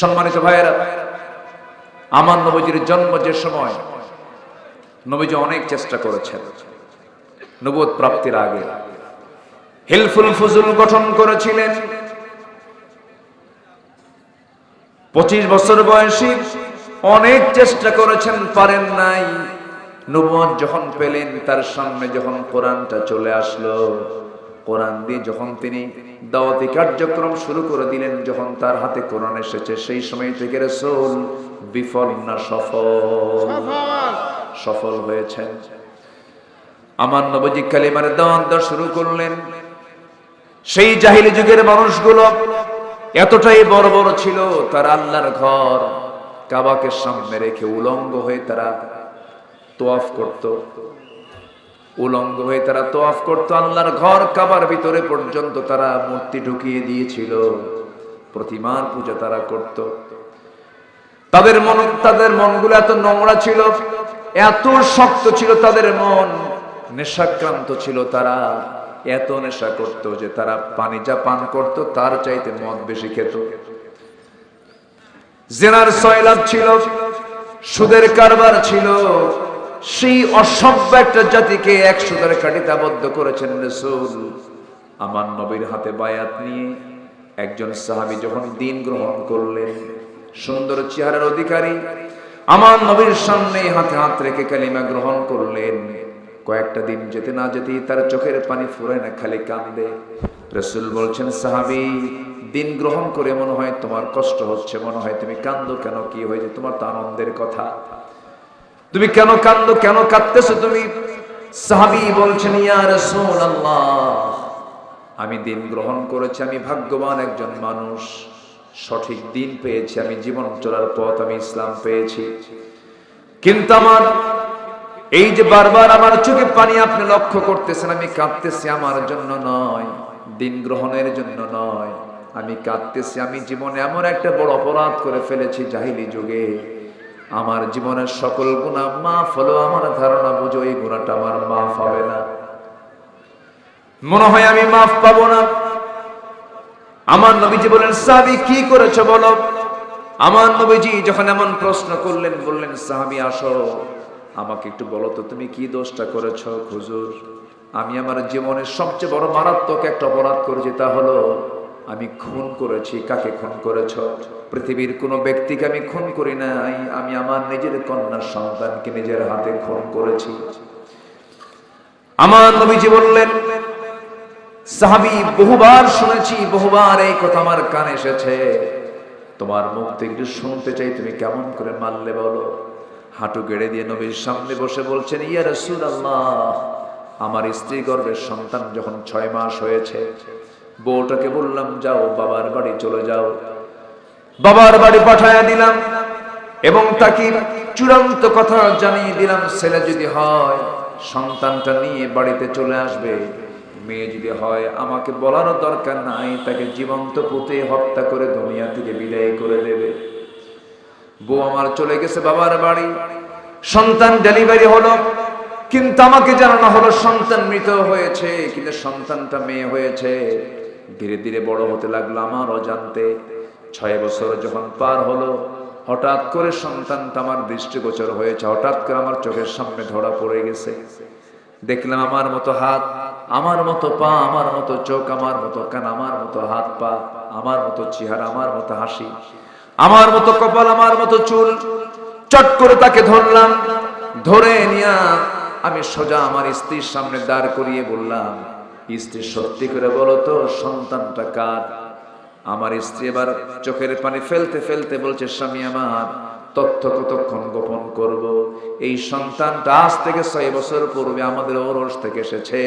সম্মানিত ভাইয়েরা, আমার নবীজির জন্ম যে সময়, নবীজি অনেক চেষ্টা করেছেন নবুয়ত প্রাপ্তির আগে। হিলফুল ফুজুল গঠন করেছিলেন। পঁচিশ বছর বয়সী অনেক চেষ্টা করেছেন, পারেন নাই। নবুয়ত যখন পেলেন, তার সামনে যখন কোরআনটা চলে আসলো, কোরআন দিয়ে যখন তিনি দাওয়াতি কার্যক্রম শুরু করে দিলেন যখন তার হাতে কোরআন এসেছে। সেই সময় থেকে রসুল বিফল না সফল? সফল হয়েছেন। আমার নবজি কালিমার দাওয়াত দেওয়া শুরু করলেন। সেই জাহিলি যুগের মানুষগুলো এতটাই বড় বড় ছিল, তারা আল্লাহর ঘর কাবাকে সামনে রেখে উলঙ্গ হয়ে তারা তোয়াফ করত। উলঙ্গ হয়ে তারা তোয়াফ করত। আল্লাহর ঘর কাবার ভিতরে পর্যন্ত তারা মূর্তি ঢুকিয়ে দিয়েছিল। প্রতিমার পূজা তারা করত। তাদের মন, তাদের মনগুলো এত নোংরা ছিল, এত শক্ত ছিল, তাদের মন নেশাক্রান্ত ছিল তারা। এত নেশা করত যে তারা পানি যা পান করত, তার চাইতে মদ বেশি খেত। জেনার সয়লাভ ছিল, সুদের কারবার ছিল সেই অসভ্য একটা জাতিকে এক সুদের কাটিতে আবদ্ধ করেছেন রসুল। আমার নবীর হাতে বায়াত নিয়ে একজন সাহাবী যখন দিন গ্রহণ করলেন, সুন্দর চেহারার অধিকারী, আমার নবীর সামনে হাতে হাত রেখে কালিমা গ্রহণ করলেন। কয়েকটা দিন যেতে না যেতেই তার চোখের পানি ফুরায় না, খালি কান্দে। রসুল বলছেন, সাহাবি, দিন গ্রহণ করে মনে হয় তোমার কষ্ট হচ্ছে, মনে হয় তুমি কান্দো কেন? কি হয়েছে? তোমার তো আনন্দের কথা। তুমি কেন কান্দো কেন কাঁদতেছো তুমি? সাহাবি বলছেন, ইয়া রসুল আমি দিন গ্রহণ করেছি, আমি ভাগ্যবান একজন মানুষ। সঠিক দিন পেয়েছি, আমি জীবন চলার পথ, আমি ইসলাম পেয়েছি। কিন্তু আমার, এই যে বারবার আমার চোখে পানি আপনি লক্ষ্য করতেছেন, আমি কাঁদতেছি, আমার জন্য নয়, দিন গ্রহণের জন্য নয়। আমি কাঁদতেছি, আমি জীবনে এমন একটা বড় অপরাধ করে ফেলেছি জাহিলি যুগে। আমার জীবনের সকল গুণা মাফ হলো, আমার ধারণা বুঝো, এই গুণাটা আমার মাফ হবে না। মনে হয় আমি মাফ পাবো না। আমার নবীজি বলেন, সাহাবি, কি করেছ বলো? আমার নবীজি যখন এমন প্রশ্ন করলেন, বললেন, সাহাবি, আসো, আমাকে একটু বলো তো, তুমি কি দোষটা করেছ? খুজুর আমি আমার জীবনের সবচেয়ে বড় মারাত্মক একটা অপরাধ করেছি, তা হলো আমি খুন করেছি, কাকে খুন করেছ? পৃথিবীর কোনো ব্যক্তিকে আমি খুন করি নাই, আমি আমার নিজের কন্যার সন্তানকে নিজের হাতে খুন করেছি। আমার নবীজি বললেন, সাহাবি, বহুবার শুনেছি, বহুবার এই কথা আমার কানে এসেছে। তোমার মুখ থেকে একটু শুনতে চাই, তুমি কেমন করে মারলে বলো? হাঁটু গেড়ে দিয়ে নবীর সামনে বসে বলছেন, ইয়া রসুল আল্লাহ আমার স্ত্রী গর্ভের সন্তান যখন ছয় মাস হয়েছে বউটাকে বললাম, যাও, বাবার বাড়ি চলে যাও। বাবার বাড়ি পাঠায়া দিলাম এবং তাকে চূড়ান্ত কথা জানিয়ে দিলাম, ছেলে যদি হয়, সন্তানটা নিয়ে বাড়িতে চলে আসবে। মেয়ে যদি হয়, আমাকে বলারও দরকার নাই, তাকে জীবন্ত পুঁতে হত্যা করে দুনিয়া থেকে বিদায় করে দেবে। বউ আমার চলে গেছে বাবার বাড়ি। সন্তান ডেলিভারি হলো, কিন্তু আমাকে জানানো হলো, সন্তান মৃত হয়েছে, কিন্তু সন্তানটা মেয়ে হয়েছে। ধীরে ধীরে বড় হতে লাগল আমার অজান্তে। ছয় বছর যখন পার হলো, হঠাৎ করে সন্তানটা আমার দৃষ্টিগোচর হয়েছে, হঠাৎ করে আমার চোখের সামনে ধরা পড়ে গেছে। দেখলাম আমার মতো হাত, আমার মতো পা, আমার মতো চোখ, আমার মতো কান, আমার মতো হাত পা, আমার মতো চেহারা, আমার মতো হাসি, আমার মতো কপাল, আমার মতো চুল। চট করে তাকে ধরলাম, ধরে নিয়া আমি সোজা আমার স্ত্রীর সামনে দাঁড় করিয়ে বললাম স্ত্রী, সত্যি করে বলো তো, সন্তানটা কার? আমার স্ত্রী এবার চোখের পানি ফেলতে ফেলতে বলছে, স্বামী আমার, তথ্য কতক্ষণ গোপন করব? এই সন্তানটা আজ থেকে ছয় বছর পূর্বে আমাদের ওরস থেকে এসেছে।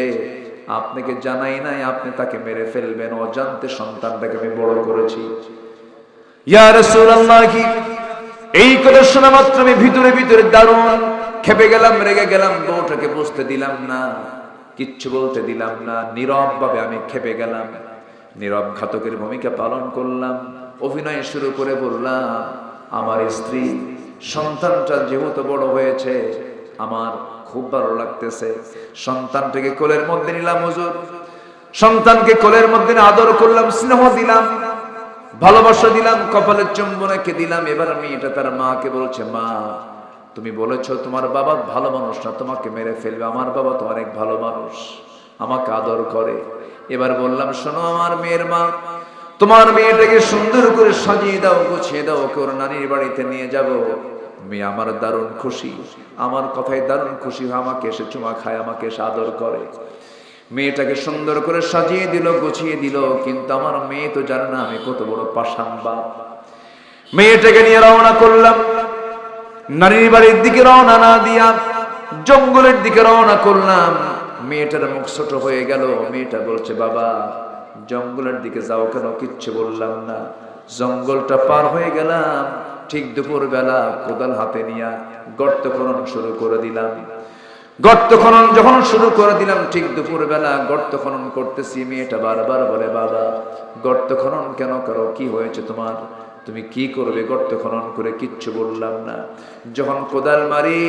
আপনাকে জানাই নাই আপনি তাকে মেরে ফেলবেন? অজান্তে সন্তানটাকে আমি বড় করেছি। এই কথা শোনা মাত্র আমি ভিতরে ভিতরে দারুণ খেপে গেলাম, রেগে গেলাম, বউটাকে বুঝতে দিলাম না। কিচ্ছু বলতে দিলাম না। নীরব ভাবে আমি খেপে গেলাম। নীরব ঘাতকের ভূমিকা পালন করলাম। অভিনয় শুরু করে বললাম, আমার স্ত্রী, সন্তানটা যেহেতু বড় হয়েছে, আমার খুব ভালো লাগতেছে। সন্তানটাকে কোলের মধ্যে নিলাম, হুজুর। সন্তানকে কোলের মধ্যে আদর করলাম, স্নেহ দিলাম, ভালোবাসা দিলাম, কপালের চুম্বনকে দিলাম। এবার মেয়েটা তার মাকে বলছে, মা তুমি বলেছ, তোমার বাবা ভালো মানুষ না, তোমাকে মেরে ফেলবে, আমার বাবা তো অনেক ভালো মানুষ, আমাকে আদর করে। এবার বললাম, শোনো আমার মেয়ের মা, তোমার মেয়েটাকে সুন্দর করে সাজিয়ে দাও, গুছিয়ে দাও, ওকে ওর নানির বাড়িতে নিয়ে যাব। মেয়ে আমার দারুণ খুশি, আমার কথায় দারুণ খুশি হয়ে আমাকে এসে চুমা খায়, আমাকে এসে আদর করে। মেয়েটাকে সুন্দর করে সাজিয়ে দিল, গুছিয়ে দিল, কিন্তু আমার মেয়ে তো জানে না আমি কত বড় পাষাণ বাপ। মেয়েটাকে নিয়ে রওনা করলাম। নারীর বাড়ির দিকে রওনা না দিয়া জঙ্গলের দিকে রওনা করলাম। মেয়েটার মুখ ছোট হয়ে গেল। মেয়েটা বলছে, বাবা, জঙ্গলের দিকে যাও কেন? কিচ্ছু বললাম না। জঙ্গলটা পার হয়ে গেলাম। ঠিক দুপুর বেলা কোদাল হাতে নিয়া গর্ত খনন শুরু করে দিলাম। গর্ত খনন যখন শুরু করে দিলাম, ঠিক দুপুর বেলা গর্ত খনন করতেছি। মেয়েটা বারবার বলে, বাবা, গর্ত খনন কেন করো? কি হয়েছে তোমার? তুমি কি করবে গর্ত খনন করে কিচ্ছু বললাম না। যখন কোদাল মারি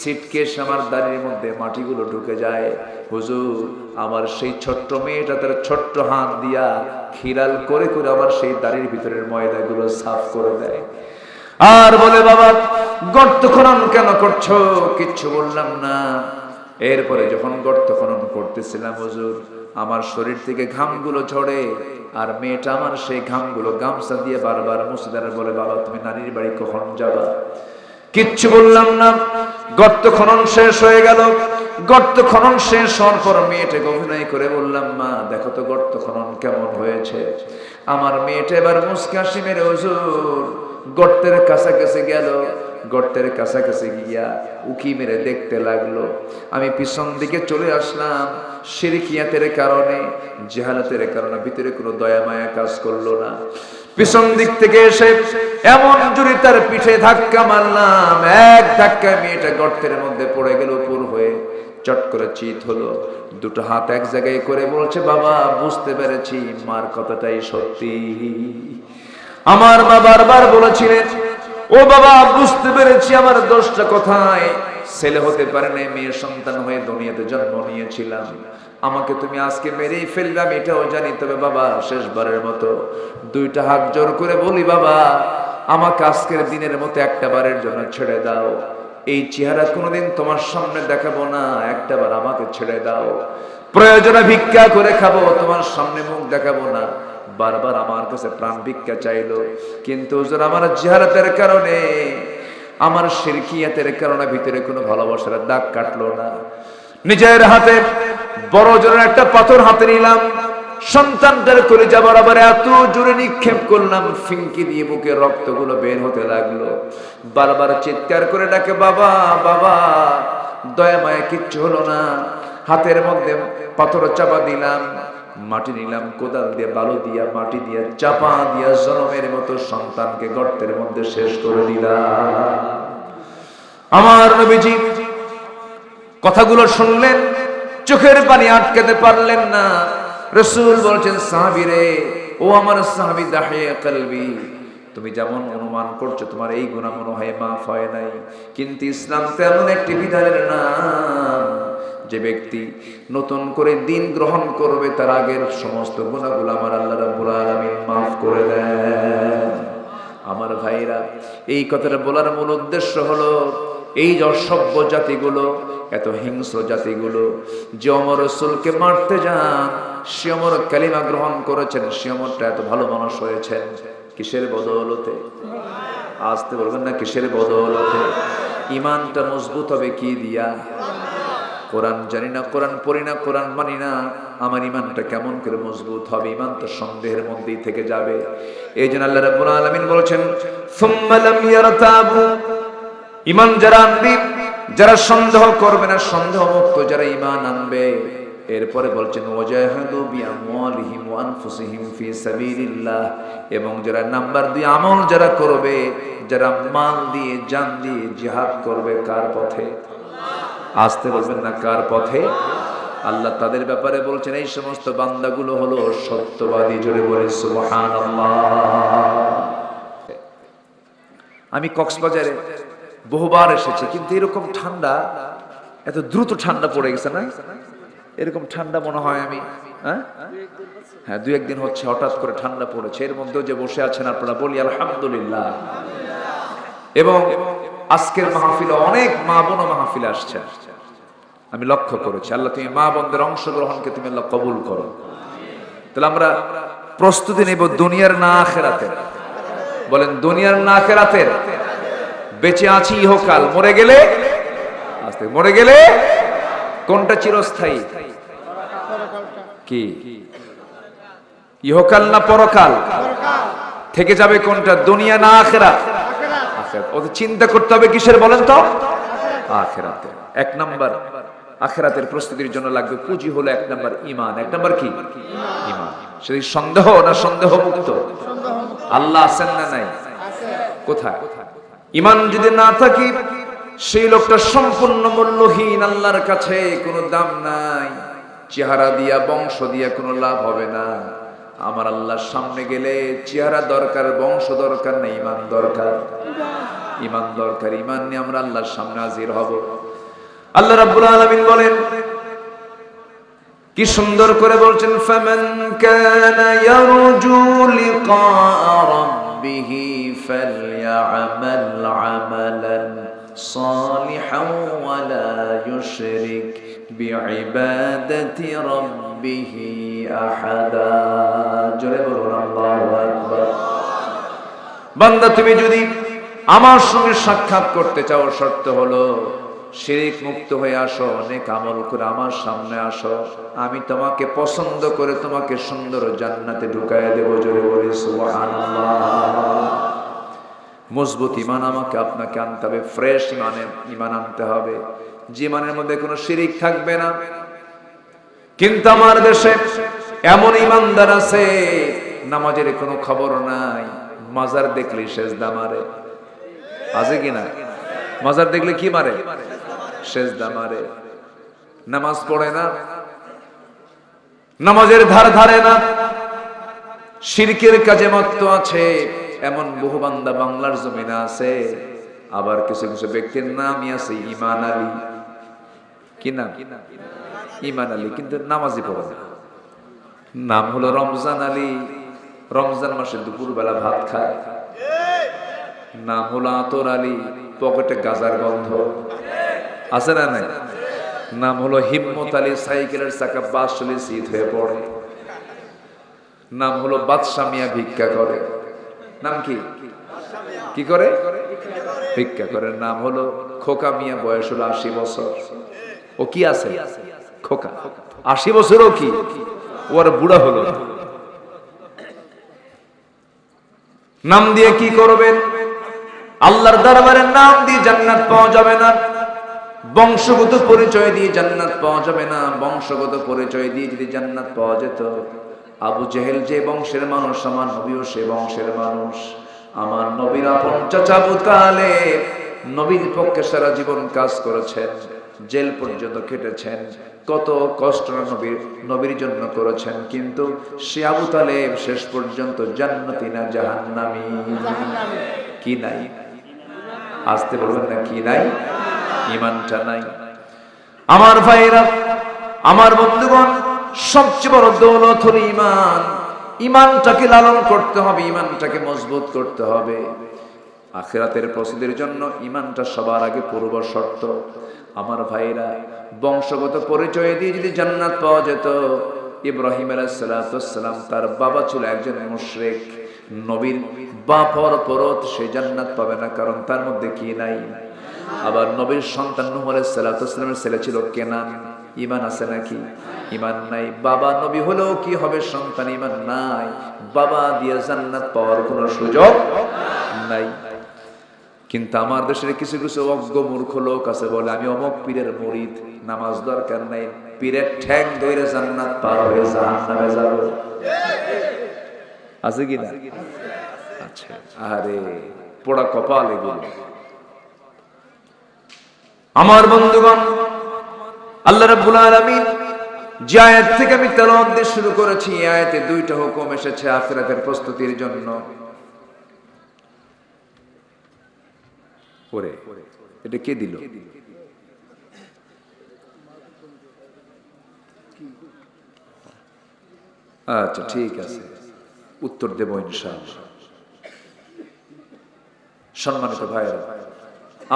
সিটকেস আমার দাড়ির মধ্যে মাটিগুলো ঢুকে যায়। হুজুর, আমার সেই ছোট্ট মেয়েটা তার ছোট্ট হাত দিয়া খিরাল করে করে আমার সেই দাড়ির ভিতরের ময়লাগুলো সাফ করে দেয়। আর বলে, বাবা, গর্ত খনন কেন করছ? কিচ্ছু বললাম না। এরপরে যখন গর্ত খনন করতেছিলাম, হুজুর আমার শরীর থেকে ঘামগুলো ঝরে, আর মেয়েটা আমার সেই ঘামগুলো গামছা দিয়ে বারবার মুসিদার বলে, বাবা, তুমি নারীর বাড়ি কখন যাবা? কিচ্ছু বললাম না। গর্ত খনন শেষ হয়ে গেল। গর্ত খনন শেষ হওয়ার পর মেয়েটাকে অভিনয় করে বললাম, মা, দেখো তো গর্ত খনন কেমন হয়েছে? আমার মেয়েটা এবার মুসকাশি মেরে, হুজুর, গর্তের কাছাকাছি গেল। গর্তের কাছাকাছি গিয়া উকি মেরে দেখতে লাগল। আমি পিছন দিকে চলে আসলাম। সিরিকিয়াতের কারণে, জেহালাতের কারণে ভিতরে কোনো দয়া মায়া কাজ করল না। পিছন দিক থেকে এসে এমন জুড়ি তার পিঠে ধাক্কা মারলাম। এক ধাক্কায় মেয়েটা গর্তের মধ্যে পড়ে গেল, উপর হয়ে চট করে চিত হলো। দুটো হাত এক জায়গায় করে বলছে, বাবা, বুঝতে পেরেছি, মার কথাটাই সত্যি। আমার মা বারবার বলেছিলেন ও বাবা, বুঝতে পেরেছি আমার দোষটা কোথায়। ছেলে হতে পারে না মেয়ের সন্তান হয়ে দুনিয়াতে জন্ম নিয়েছিলাম। আমাকে তুমি আজকে মেরেই ফেলবে, আমি এটাও জানি। তবে বাবা, শেষবারের মতো দুইটা হাত জোর করে বলি, বাবা, আমাকে আজকের দিনের মতো একটা বারের জন্য ছেড়ে দাও। এই চেহারা কোনোদিন তোমার সামনে দেখাবো না, একটা বার আমাকে ছেড়ে দাও। প্রয়োজনে ভিক্ষা করে খাব, তোমার সামনে মুখ দেখাবো না। বারবার আমার কাছে প্রাণ ভিক্ষা চাইলো। কিন্তু আমার চেহারাতের কারণে, আমার শিরকিয়াতের কারণে ভিতরে কোনো ভালোবাসার দাগ কাটলো না। নিজের হাতে বড় জোরের একটা পাথর হাতে নিলাম, সন্তানটার করে যাবার আবার এত জোরে নিক্ষেপ করলাম ফিঙ্কি দিয়ে বুকে রক্তগুলো বের হতে লাগল। বারবার চিৎকার করে ডাকে, বাবা বাবা, দয়া মায়া কিচ্ছু হলো না। হাতের মধ্যে পাথর চাপা দিলাম মাটি নিলাম, কোদাল দিয়ে বালু দিয়া, মাটি দিয়া, চাপা দিয়া জনমের মতো সন্তানকে গর্তের মধ্যে শেষ করে দিলাম। আমার নবীজি কথাগুলো শুনলেন, চোখের পানি আটকাতে পারলেন না। রসুল বলছেন সাহাবিরে ও আমার সাহাবি দাহিয়া কালবি, তুমি যেমন অনুমান করছ, তোমার এই গুণা মনে হয়, মাফ হয় নাই। কিন্তু ইসলাম তেমন একটি বিধানের নাম যে ব্যক্তি নতুন করে দিন গ্রহণ করবে, তার আগের সমস্ত গুণাগুলো আমার আল্লাহ রাব্বুল আলামিন মাফ করে দেন। আমার ভাইরা, এই কথাটা বলার মূল উদ্দেশ্য হলো, এই যে অসভ্য জাতিগুলো, এত হিংস্র জাতিগুলো, যে অমর রসুলকে মারতে যান, সে অমর কালিমা গ্রহণ করেছেন, সে অমরটা এত ভালো মানুষ হয়েছেন, কিসের বদৌলতে? আসতে বলবেন না, কিসের বদৌলতে? ইমানটা মজবুত হবে কি দিয়া? কোরআন জানি না, কোরআন পড়ি না, কোরআন মানি না, আমার ইমানটা কেমন করে মজবুত হবে, ইমান তো সন্দেহের মধ্যেই থেকে যাবে। এই জন্য আল্লাহ রাব্বুল আলামিন বলেছেন ইমান যারা আনবে, যারা সন্দেহ করবে না সন্দেহ মুক্ত যারা ইমান আনবে। এরপরে বলছেন, ওয়াজাহাদু বিআমওয়ালিহিম ওয়া আনফুসিহিম ফি সাবিলিল্লাহ। এবং যারা নাম্বার দুই আমল যারা করবে, যারা মাল দিয়ে, জান দিয়ে জিহাদ করবে কার পথে? আসতে বলবেন না কার পথে? আল্লাহ তাদের ব্যাপারে বলছেন, এই সমস্ত বান্দাগুলো হলো সত্যবাদী, জোরে বলে আমি কক্সবাজারে বহুবার এসেছি, কিন্তু এরকম ঠান্ডা, এত দ্রুত ঠান্ডা পড়ে গেছে না? এরকম ঠান্ডা মনে হয় আমি হ্যাঁ? হ্যাঁ দু একদিন হচ্ছে, হঠাৎ করে ঠান্ডা পড়েছে। এর মধ্যেও যে বসে আছেন আপনারা, বলি আলহামদুলিল্লাহ। এবং আজকের মাহফিলে অনেক মা বোন মাহফিলে আসছে। আমি লক্ষ্য করেছি। আল্লাহ, তুমি মা বন্ধের অংশগ্রহণকে তুমি আল্লাহ কবুল করো। তাহলে আমরা প্রস্তুতি নেব দুনিয়ার না আখেরাতের বলেন, দুনিয়ার না আখেরাতের বেঁচে আছি ইহকাল। মরে গেলে? আস্তে, মরে গেলে? কোনটা চিরস্থায়ী? কি? ইহকাল না পরকাল? থেকে যাবে কোনটা? দুনিয়া না আখেরাত। ওদের চিন্তা করতে হবে কিসের বলেন তো? আখেরাতে। এক নাম্বার। আখেরাতের প্রস্তুতির জন্য লাগবে পুঁজি হলো এক নাম্বার ইমান এক নাম্বার কি? ইমান সেই সন্দেহ না সন্দেহ মুক্ত আল্লাহ আছেন না নাই? কোথায়? ইমান যদি না থাকি, সেই লোকটা সম্পূর্ণ মূল্যহীন, আল্লাহর কাছে কোনো দাম নাই। চেহারা দিয়া, বংশ দিয়া কোনো লাভ হবে না। আমার আল্লাহর সামনে গেলে চেহারা দরকার, বংশ দরকার না ইমান দরকার। ইমান দরকার ইমান নিয়ে আমরা আল্লাহর সামনে হাজির হব। আল্লাহ রাব্বুল আলামিন বলেন, কি সুন্দর করে বলছেন, ফামান কানা ইয়ারজু লিকা রাব্বিহ ফালইআমাল আমালান সালিহান ওয়া লা ইউশরিক বিইবাদাতি রাব্বিহ আহাদা। জোরে বলুন, আল্লাহু আকবার। বান্দা, তুমি যদি আমার সঙ্গে সাক্ষাৎ করতে চাও, শর্ত হলো শিরিক মুক্ত হয়ে আসো অনেক আমল করে আমার সামনে আসো। আমি তোমাকে পছন্দ করে তোমাকে সুন্দর জান্নাতে ঢুকায় দেব, জোরে বলি মজবুত ইমান আমাকে আপনাকে আনতে হবে, ফ্রেশ ইমানের ইমান আনতে হবে। যে ইমানের মধ্যে কোনো শিরিক থাকবে না। কিন্তু আমার দেশে এমন ইমানদার আছে, নামাজের কোনো খবর নাই। মাজার দেখলে শেষ মারে। আছে কিনা মাজার দেখলে কি মারে? শেষ মারে। নামাজ পড়ে না। নামাজের ধার ধারে না। শিরকের কাজে মত্ত আছে। এমন বহু বান্দা বাংলার জমিনে আছে। আবার কিছু কিছু ব্যক্তির নামই আছে ইমান আলী। কি নাম? ইমান আলী, কিন্তু নামাজি পড়ে না। নাম হলো রমজান আলী। রমজান মাসে দুপুর বেলা ভাত খায়। নাম হলো আতর আলী। পকেটে গাজার গন্ধ। আছে না নাই? নাম হলো হিম্মত আলী সাইকেলের চাকা বাস চলে শীত হয়ে পড়ে। নাম হলো বাদশা মিয়া ভিক্ষা করে। নাম কি? কি করে? ভিক্ষা করে। নাম হলো খোকা মিয়া, বয়স হলো আশি বছর। ও কি আছে? খোকা। আশি বছরও কি? ওর বুড়া হলো। নাম দিয়ে কি করবেন? আল্লাহর দরবারের নাম দিয়ে জান্নাত পাওয়া যাবে না। বংশগত পরিচয় দিয়ে জান্নাত পাওয়া যাবে না। বংশগত পরিচয় দিয়ে যদি জান্নাত পাওয়া যেত আবু জেহেল যে বংশের মানুষ আমার নবীও সে বংশের মানুষ। আমার নবীর আপন চাচা আবু তালেব নবীর পক্ষে সারা জীবন কাজ করেছেন জেল পর্যন্ত কেটেছেন। কত কষ্ট নবীর নবীর জন্য করেছেন কিন্তু সে আবু তালেব শেষ পর্যন্ত জান্নাতি না জাহান্নামী। কি নাই? আসতে বলবেন না কি নাই? ইমানটা নাই আমার ভাইরা আমার বন্ধুগণ, সবচেয়ে বড় দৌলত হল ইমান। ইমানটাকে লালন করতে হবে, ইমানটাকে মজবুত করতে হবে। আখেরাতের প্রসিদের জন্য ইমানটা সবার আগে পূর্ব শর্ত। আমার ভাইরা বংশগত পরিচয় দিয়ে যদি জান্নাত পাওয়া যেত, ইব্রাহিম আলাইসালাম তার বাবা ছিল একজন মুশরেক। নবীর বাপর পরত সে জান্নাত পাবে না, কারণ তার মধ্যে কি নাই? আবার নবীর সন্তান নুহ আলাইসালামের ছেলে ছিল কেনান ইমান আছে নাকি? ইমান নাই। বাবা নবী হলেও কি হবে সন্তান? ইমান নাই। বাবা দিয়ে জান্নাত পাওয়ার কোনো সুযোগ নাই। কিন্তু আমার দেশের কিছু কিছু অজ্ঞ মূর্খ লোক আছে বলে আমি অমক পীরের মরিদ। নামাজ দরকার নাই। পীরের ঠ্যাং ধরে জান্নাত পার হয়ে যাব। আছে কি না? আচ্ছা। আরে পোড়া কপাল এগুলো। আমার বন্ধুগণ, আল্লাহ রাব্বুল আলামিন যে আয়াত থেকে আমি তেলাওয়াত দিয়ে শুরু করেছি, এই আয়াতে দুইটা হুকুম এসেছে আখিরাতের প্রস্তুতির জন্য। ওরে, এটা কে দিল? আচ্ছা ঠিক আছে। উত্তর দেব ইনশাআল্লাহ। সম্মানিত ভাইয়েরা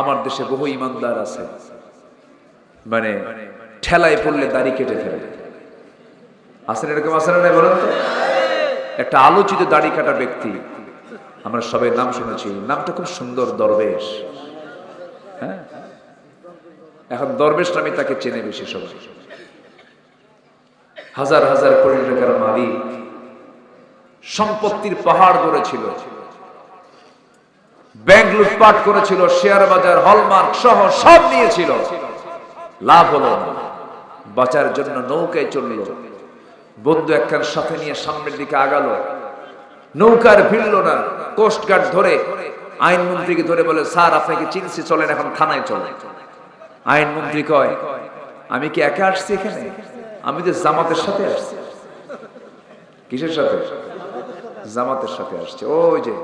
আমার দেশে বহু ইমানদার আছে। মানে ঠেলায় পড়লে দাড়ি কেটে ফেলে। আসেন এরকম আসেন না বলেন একটা আলোচিত দাড়ি কাটা ব্যক্তি, আমরা সবাই নাম শুনেছি, নামটা খুব সুন্দর দরবেশ। হ্যাঁ? এখন দরবেশ নামে তাকে চেনে বেশি সবাই। হাজার হাজার কোটি টাকার মালিক, সম্পত্তির পাহাড় গড়েছিল ব্যাংক লুটপাট করেছিল, শেয়ার বাজার, হলমার্ক সহ সব নিয়েছিল। লাভ হলো বাঁচার জন্য নৌকায় চলল। বন্ধু একখান সাথে নিয়ে সামনের দিকে আগালো। নৌকার ভিড়ল না। কোস্টগার্ড ধরে, আইনমন্ত্রীকে ধরে বলে, স্যার আপনাকে চিনছি চলেন, এখন থানায় চলে আইনমন্ত্রী কয়, আমি কি একা আসছি এখানে? আমি তো জামাতের সাথে আসছি। কিসের সাথে? জামাতের সাথে আসছে। ওই যে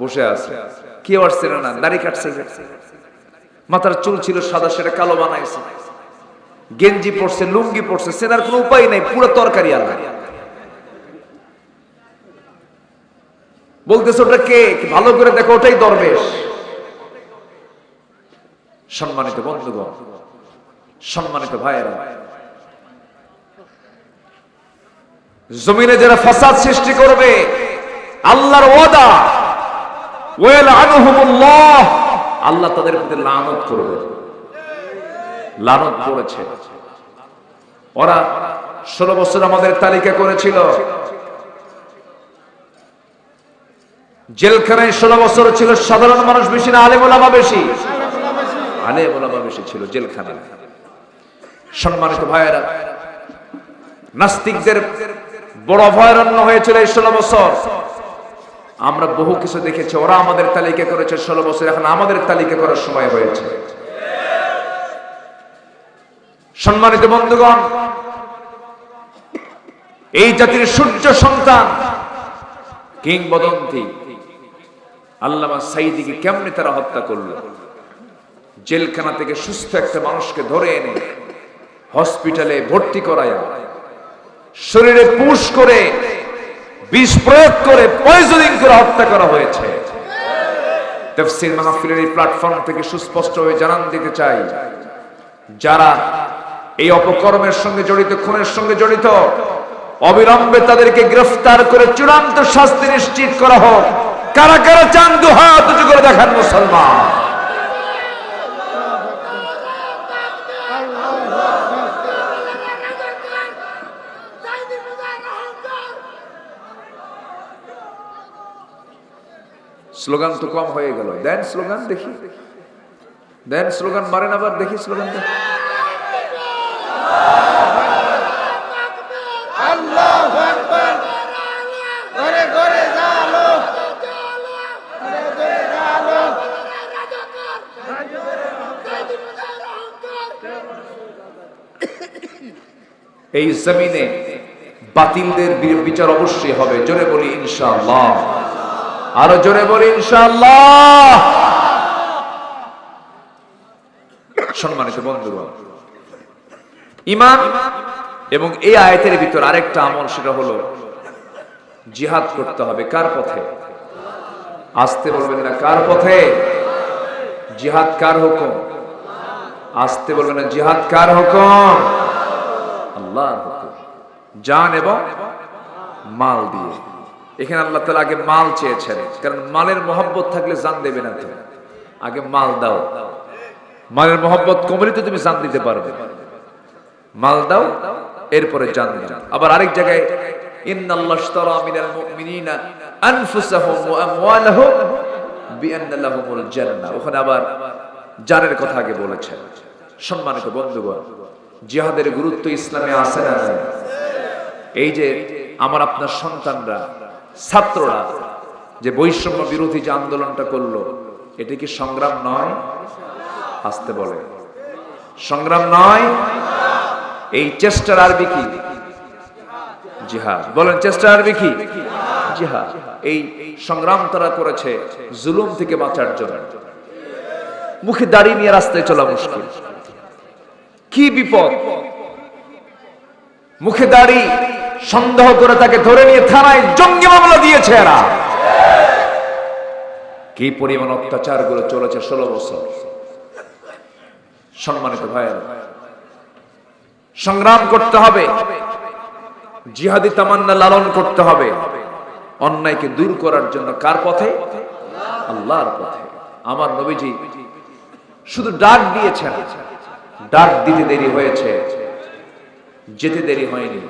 বসে আছে। কেউ আসছে না দাড়ি কাটছে। মাথার চুল ছিল সাদা, সেটা কালো বানাইছে। গেঞ্জি পড়ছে লুঙ্গি পড়ছে সেনার কোনো উপায় নাই, পুরো তরকারি আলাদা। বলতেছে, ওটা কে ভালো করে দেখো, ওটাই দরবেশ। সম্মানিত বন্ধুগণ, সম্মানিত ভাইয়েরা, জমিনে যারা ফাসাদ সৃষ্টি করবে, আল্লাহর ওয়াদা আল্লাহ তাদের প্রতি লানত করবে। লানত করেছে। ওরা ষোলো বছর আমাদের তালিকা করেছিল। জেলখানায় ষোলো বছর ছিল সাধারণ মানুষ বেশি না আলে আলেমুলামা বেশি। আলে আলেমুলামা বেশি ছিল জেলখানায়। সম্মানিত ভাইয়েরা, নাস্তিকদের বড় অভয়ারণ্য হয়েছিল এই ষোলো বছর। আমরা বহু কিছু দেখেছি। ওরা আমাদের তালিকা করেছে ষোলো বছর। এখন আমাদের তালিকা করার সময় হয়েছে। সম্মানিত বন্ধুগণ, এই জাতির সূর্য সন্তান কিংবদন্তি আল্লামা সাইদিকে কেমনে তারা হত্যা করল? জেলখানা থেকে সুস্থ একটা মানুষকে ধরে এনে হসপিটালে ভর্তি করায়, শরীরে পুশ করে বিষ প্রয়োগ করে পয়জনিং করে হত্যা করা হয়েছে। তাফসীর মাহফিলের এই প্ল্যাটফর্ম থেকে সুস্পষ্ট হয়ে জানান দিতে চাই, যারা এই অপকর্মের সঙ্গে জড়িত, খুনের সঙ্গে জড়িত, অবিলম্বে তাদেরকে গ্রেফতার করে চূড়ান্ত শাস্তি নিশ্চিত করা হোক। কারা কারা চান দু হাত করে দেখান মুসলমান? স্লোগান তো কম হয়ে গেল। দেন স্লোগান দেখি। দেন স্লোগান মারেন আবার দেখি স্লোগান এই জমিনে বাতিলদের বিচার অবশ্যই হবে। জোরে বলি ইনশাআল্লাহ। আরও জোরে বলি, ইনশাআল্লাহ। সম্মানিত বন্ধুগণ ইমান এবং এই আয়াতের ভিতর আরেকটা আমল, সেটা হলো জিহাদ করতে হবে। কার পথে? আসতে বলবেন না, কার পথে? জিহাদ কার হুকুম? আসতে বলবেন না, জিহাদ কার হুকুম? আল্লাহর হুকুম। জান এবং মাল দিয়ে। এখানে আল্লাহ তালা আগে মাল চেয়েছেন, কারণ মালের মহব্বত থাকলে জান দেবে না তুমি আগে মাল দাও। মালের মহব্বত কমলে তো তুমি জান দিতে পারবে। মাল দাও, এরপরে জান দাও। আবার আরেক জায়গায় ওখানে আবার জানের কথা আগে বলেছেন। সম্মানিত বন্ধুগণ, জিহাদের গুরুত্ব ইসলামে আছে না? এই যে আমার আপনার সন্তানরা ছাত্ররা যে বৈষম্য বিরোধী যে আন্দোলনটা করল, এটা কি সংগ্রাম নয়? আসতে বলে। সংগ্রাম নয়? এই চেষ্টার আরবি কি? জিহাদ। বলেন চেষ্টা আরবি কি? জিহাদ। এই সংগ্রাম তারা করেছে জুলুম থেকে বাঁচার জন্য। মুখে দাড়ি নিয়ে রাস্তায় চলা মুশকিল। কি বিপদ? মুখে দাড়ি সন্দেহ করে তাকে ধরে নিয়ে থানায় জঙ্গি মামলা দিয়েছে এরা। কি পরিমাণ অত্যাচারগুলো চলেছে ষোলো বছর। সম্মানিত ভাইয়ের, সংগ্রাম করতে হবে, জিহাদি তামান্না লালন করতে হবে, অন্যায়কে দূর করার জন্য কার পথে? আল্লাহর পথে। আমার নবীজি শুধু ডাক দিয়েছেন, ডাক দিতে দেরি হয়েছে, যেতে দেরি হয়নি।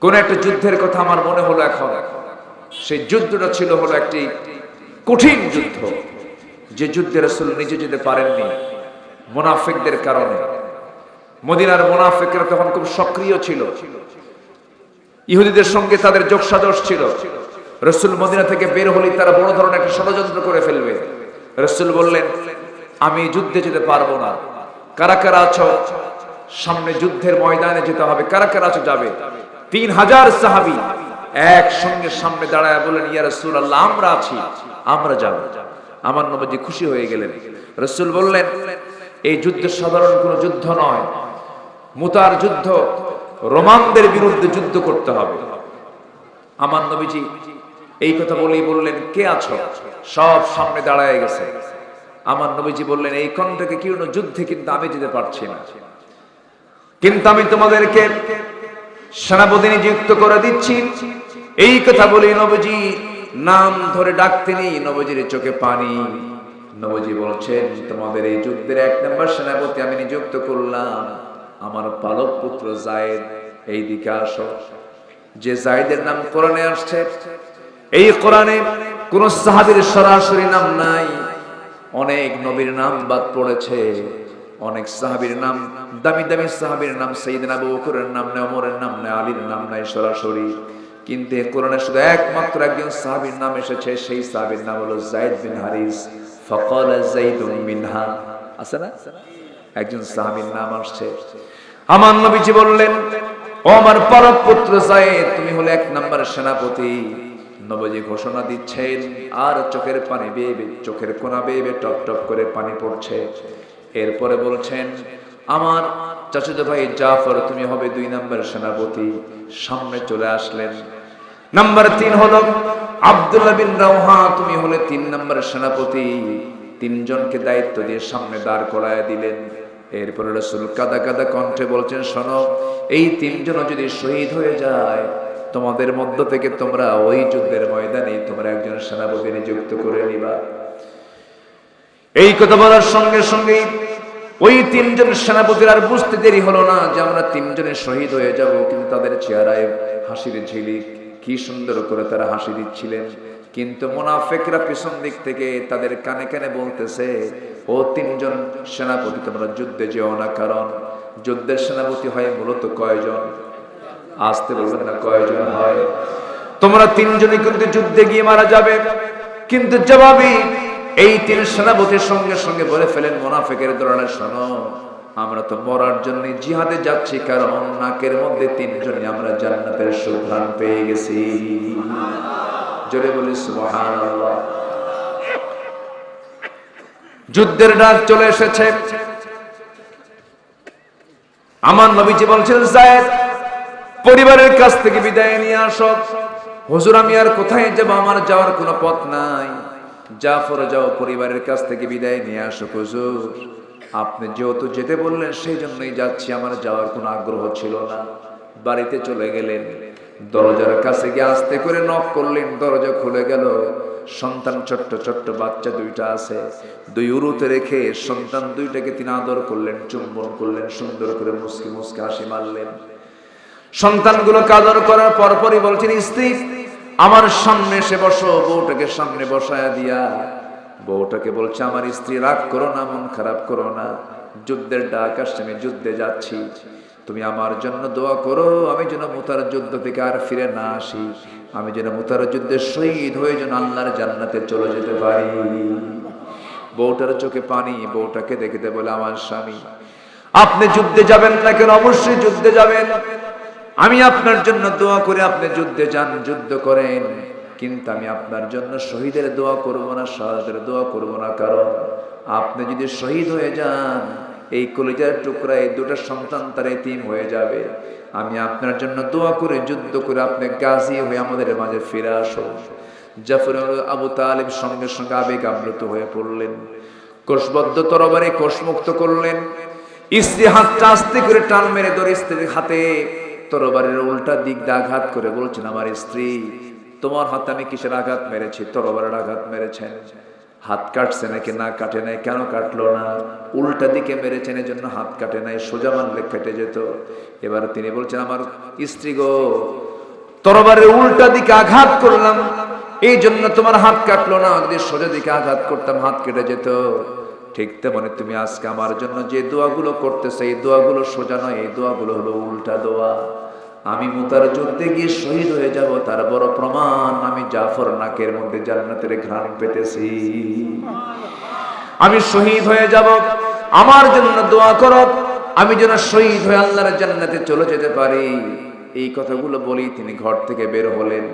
কোন একটা যুদ্ধের কথা আমার মনে হলো এখন। সেই যুদ্ধটা ছিল হলো একটি কঠিন যুদ্ধ। যে যুদ্ধে রসুল নিজে যেতে পারেননি মোনাফিকদের কারণে। মদিনার মোনাফিকরা তখন খুব সক্রিয় ছিল। ইহুদিদের সঙ্গে তাদের যোগসাজশ ছিল। রসুল মদিনা থেকে বের হলেই তারা বড় ধরনের একটা ষড়যন্ত্র করে ফেলবে। রসুল বললেন, আমি যুদ্ধে যেতে পারব না। কারা কারা আছো? সামনে যুদ্ধের ময়দানে যেতে হবে। কারা কারা আছো? যাবে। তিন হাজার সাহাবি একসঙ্গে সামনে দাঁড়ায় বলেন ইয়া রসুল আল্লাহ আমরা আছি, আমরা যাব। আমার নবজি খুশি হয়ে গেলেন। রসুল বললেন, এই যুদ্ধ সাধারণ কোনো যুদ্ধ নয়। মুতার যুদ্ধ, রোমানদের বিরুদ্ধে যুদ্ধ করতে হবে। আমার নবীজি এই কথা বলেই বললেন, কে আছো? সব সামনে দাঁড়ায় গেছে। আমার নবীজি বললেন, এই কণ্ঠকে কি যুদ্ধে কিন্তু আমি যেতে পারছি না। কিন্তু আমি তোমাদেরকে সেনাপতি নিযুক্ত করে দিচ্ছি। এই কথা বলি নবজি নাম ধরে ডাকতে নেই নবজির চোখে পানি। নবজি বলছেন, তোমাদের এই যুদ্ধের এক নম্বর সেনাপতি আমি নিযুক্ত করলাম। আমার পালক পুত্র জায়েদ, এই দিকে আসো। যে জায়েদের নাম কোরআনে আসছে। এই কোরআনে কোন সাহাবীর সরাসরি নাম নাই। অনেক নবীর নাম বাদ পড়েছে। অনেক সাহাবীর নাম, দামি দামি সাহাবীর নাম সঈদিন আবু বকরের নাম নেই ওমরের নাম নেই আলীর নাম নাই সরাসরি। কিন্তু এ কোরআনে শুধু একমাত্র একজন সাহাবীর নাম এসেছে, সেই সাহাবীর নাম হলো জাইদ বিন হারিস। ফকাল জাইদুন মিনহা। আছে না? একজন সাহাবীর নাম আসছে। আমার নবীজি বললেন, ও আমার পরম পুত্র জায়েদ তুমি হলে এক নম্বর সেনাপতি। নবজি ঘোষণা দিচ্ছেন, আর চোখের পানি বেয়ে চোখের কোনা বেয়ে টপ টপ করে পানি পড়ছে। এরপরে বলছেন, আমার চাচাতো ভাই জাফর, তুমি হবে দুই নম্বর সেনাপতি। সামনে চলে আসলেন। নাম্বার তিন হলো, আব্দুল্লাহ বিন রাওহা তুমি হলে তিন নম্বর সেনাপতি। তিনজনকে দায়িত্ব দিয়ে সামনে দাঁড় করায় দিলেন। এরপরে রসুল কাদা কাদা কণ্ঠে বলছেন, শোনো, এই তিনজনও যদি শহীদ হয়ে যায়, তোমাদের মধ্য থেকে তোমরা ওই যুদ্ধের ময়দানে তোমরা একজন সেনাপতি নিযুক্ত করে নিবা। এই কথা বলার সঙ্গে সঙ্গেই ওই তিনজন সেনাপতির আর বুঝতে দেরি হলো না যে আমরা তিনজনে শহীদ হয়ে যাব, কিন্তু তাদের চেহারায় হাসির ঝিলিক। কি সুন্দর করে তারা হাসি দিচ্ছিলেন। কিন্তু মোনাফেকরা পিছন দিক থেকে তাদের কানে কানে বলতেছে, ও তিনজন সেনাপতি, তোমরা যুদ্ধে যেও না, কারণ যুদ্ধের সেনাপতি হয় মূলত কয়জন? আসতে বলবেন না, কয়জন হয়? তোমরা তিনজনই কিন্তু যুদ্ধে গিয়ে মারা যাবে, কিন্তু জবাবি এই তিন সেনাপতির সঙ্গে সঙ্গে বলে ফেলেন, মোনাফেকের ধরনের শোনো, আমরা তো মরার জন্য জিহাদে যাচ্ছি, কারণ নাকের মধ্যে তিনজনই আমরা জান্নাতের সুঘ্রাণ পেয়ে গেছি। জোরে বলি যুদ্ধের ডাক চলে এসেছে। আমার নবীজি বলছেন পরিবারের কাছ থেকে বিদায় নিয়ে আসো। হুজুর, আমি আর কোথায় যাব? আমার যাওয়ার কোনো পথ নাই। জাফর যাও পরিবারের কাছ থেকে বিদায় নিয়ে আসো, হুজুর। আপনি যেহেতু যেতে বললেন সেই জন্যই যাচ্ছি। আমার যাওয়ার কোনো আগ্রহ ছিল না। বাড়িতে চলে গেলেন। দরজার কাছে গিয়ে আস্তে করে নক করলেন। দরজা খুলে গেল। সন্তান, ছোট্ট ছোট্ট বাচ্চা দুইটা আছে। দুই উরুতে রেখে সন্তান দুইটাকে তিনি আদর করলেন, চুম্বন করলেন, সুন্দর করে মুসকি মুসকি হাসি মারলেন। সন্তানগুলোকে আদর করার পরপরই বলছেন, স্ত্রী আমার সামনে এসে বসো, বউটাকে সামনে বসায়া দিয়া। বউটাকে বলছে, আমার স্ত্রী, রাগ করো না, মন খারাপ করো না। যুদ্ধের ডাক আসছে, আমি যুদ্ধে যাচ্ছি। তুমি আমার জন্য দোয়া করো, আমি যেন মুতার যুদ্ধ থেকে আর ফিরে না আসি। আমি যেন মুতার যুদ্ধে শহীদ হয়ে যেন আল্লাহর জান্নাতে চলে যেতে পারি। বউটার চোখে পানি, বউটাকে দেখতে বলে, আমার স্বামী, আপনি যুদ্ধে যাবেন না কেন? অবশ্যই যুদ্ধে যাবেন। আমি আপনার জন্য দোয়া করে আপনি যুদ্ধে যান, যুদ্ধ করেন। কিন্তু আমি আপনার জন্য শহীদের দোয়া করব না, শাহাদের দোয়া করব না। কারণ আপনি যদি শহীদ হয়ে যান, এই কলিজার টুকরা এই দুটো সন্তান তার এতিম হয়ে যাবে। আমি আপনার জন্য দোয়া করে, যুদ্ধ করে আপনি গাজী হয়ে আমাদের মাঝে ফিরে আসুন। জাফর আবু তালিব সঙ্গে সঙ্গে আবেগ আপ্লুত হয়ে পড়লেন। কোষবদ্ধ তরবারে কোষমুক্ত করলেন। স্ত্রী হাতটা আস্তে করে টান মেরে ধরে স্ত্রীর হাতে তরবারের উল্টা দিক দিয়ে আঘাত করে বলছেন, আমার স্ত্রী, তোমার হাতে আমি কিসের আঘাত মেরেছি? তরবারের আঘাত মেরেছেন। হাত কাটছে নাকি না কাটে নাই? কেন কাটলো না? উল্টা দিকে মেরেছেন জন্য হাত কাটে নাই, সোজা মানলে কেটে যেত। এবার তিনি বলছেন, আমার স্ত্রী গো তরবারের উল্টা দিকে আঘাত করলাম, এই জন্য তোমার হাত কাটলো না। যদি সোজা দিকে আঘাত করতাম, হাত কেটে যেত। ঠিক তেমনি তুমি আজকে আমার জন্য যে দোয়াগুলো করতেছে এই দোয়াগুলো সোজা নয়, এই দোয়াগুলো হলো উল্টা দোয়া। আমি মুতার যুদ্ধে গিয়ে শহীদ হয়ে যাব, তার বড় প্রমাণ আমি জাফর নাকের মধ্যে জান্নাতের ঘ্রাণ পেতেছি। আমি শহীদ হয়ে যাব, আমার জন্য দোয়া করো, আমি যেন শহীদ হয়ে আল্লাহর জান্নাতে চলে যেতে পারি। এই কথাগুলো বলি তিনি ঘর থেকে বের হলেন।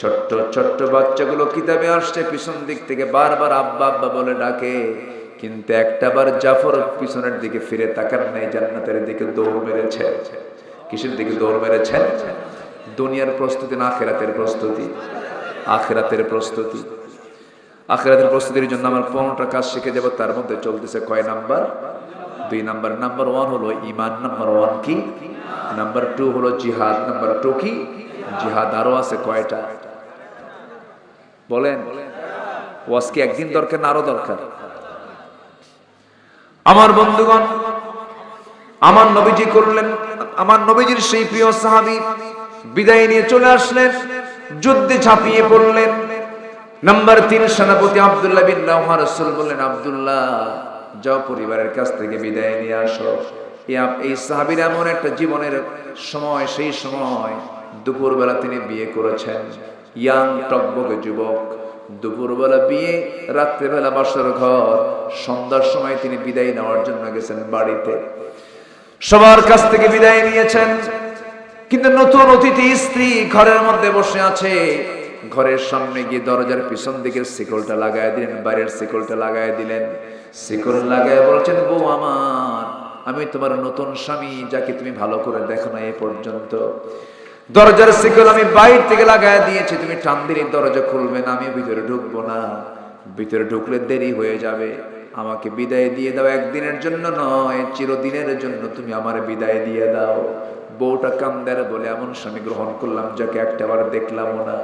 ছোট্ট ছোট্ট বাচ্চাগুলো কিতাবে আসছে, পিছন দিক থেকে বারবার আব্বা আব্বা বলে ডাকে কিন্তু একটা বার জাফর পিছনের দিকে ফিরে তাকান নাই, জান্নাতের দিকে দৌড় মেরেছে। কিসের দিকে দৌড় মেরেছেন দুনিয়ার প্রস্তুতি না, আখেরাতের প্রস্তুতি? আখেরাতের প্রস্তুতি। আখেরাতের প্রস্তুতির জন্য আমার পনেরোটা কাজ শিখে যাব, তার মধ্যে চলতেছে কয় নাম্বার? দুই নাম্বার। নাম্বার ওয়ান হলো ইমান, নাম্বার ওয়ান কি? নাম্বার টু হলো জিহাদ, নাম্বার টু কি? জিহাদ আরও আছে কয়টা? বলেন, ওয়াজ কি একদিন দরকার না আরও দরকার? আমার বন্ধুগণ, আমার নবীজি করলেন, আমার নবীজির সেই প্রিয় সাহাবী বিদায় নিয়ে চলে আসলেন, যুদ্ধে ঝাঁপিয়ে পড়লেন। নাম্বার তিন, সেনাপতি আব্দুল্লাহ বিন রাসূল বললেন, আব্দুল্লাহ, যাও পরিবারের কাছ থেকে বিদায় নিয়ে আসো। এই সাহাবীর এমন একটা জীবনের সময়, সেই সময় দুপুরবেলা তিনি বিয়ে করেছেন। ইয়াং টকবকে যুবক দুপুরবেলা বিয়ে, রাত্রেবেলা বাসর ঘর, সন্ধ্যার সময় তিনি বিদায় নেওয়ার জন্য গেছেন বাড়িতে। সবার কাছ থেকে বিদায় নিয়েছেন। কিন্তু নতুন অতিথি, স্ত্রী ঘরের মধ্যে বসে আছে। ঘরের সামনে গিয়ে দরজার পিছন দিকের শিকলটা লাগায় দিলেন, বাইরের শিকলটা লাগায় দিলেন। শিকল লাগায় বলছেন, বউ আমার, আমি তোমার নতুন স্বামী, যাকে তুমি ভালো করে দেখো না এ পর্যন্ত। দরজার শিকল আমি বাইর থেকে লাগায় দিয়েছি, তুমি টান দরজা খুলবে না, আমি ভিতরে ঢুকবো না। ভিতরে ঢুকলে দেরি হয়ে যাবে। আমাকে বিদায় দিয়ে দাও, একদিনের জন্য নয়, চিরদিনের জন্য তুমি আমার বিদায় দিয়ে দাও। বউটা কান্দার বলে, এমন স্বামী গ্রহণ করলাম যাকে একটাবার দেখলামও না।